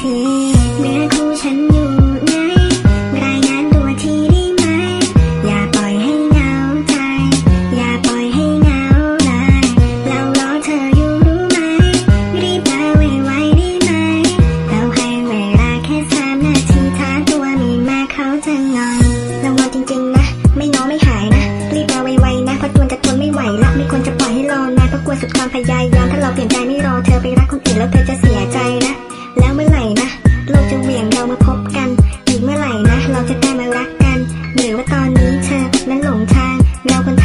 เธอเนื้อคู่ฉันอยู่ไหนรายงานตัวทีได้ไหม อย่าปล่อยให้เหงาใจ อย่าปล่อยให้เหงาเลยเรารอเธออยู่รู้ไหม รีบมาไวๆได้ไหม เราให้เวลาแค่สามนาทีถ้าตัวมีมาเขาจะงอนเรางอนจริงๆนะ ไม่ง้อไม่หายนะ รีบมาไวๆนะเพราะตัวจะทนไม่ไหวละไม่ควรจะปล่อยให้รอนานเพราะกลัวสุดความพยายามถ้าเราเปลี่ยนใจไม่รอเธอไปรักคนอื่นแล้วเธอจะเสียใจนะ อย่างเรามาพบกัน อีกเมื่อไหร่นะ เราจะได้มารักกัน หรือว่าตอนนี้เธอนั้นหลงทาง เราคนท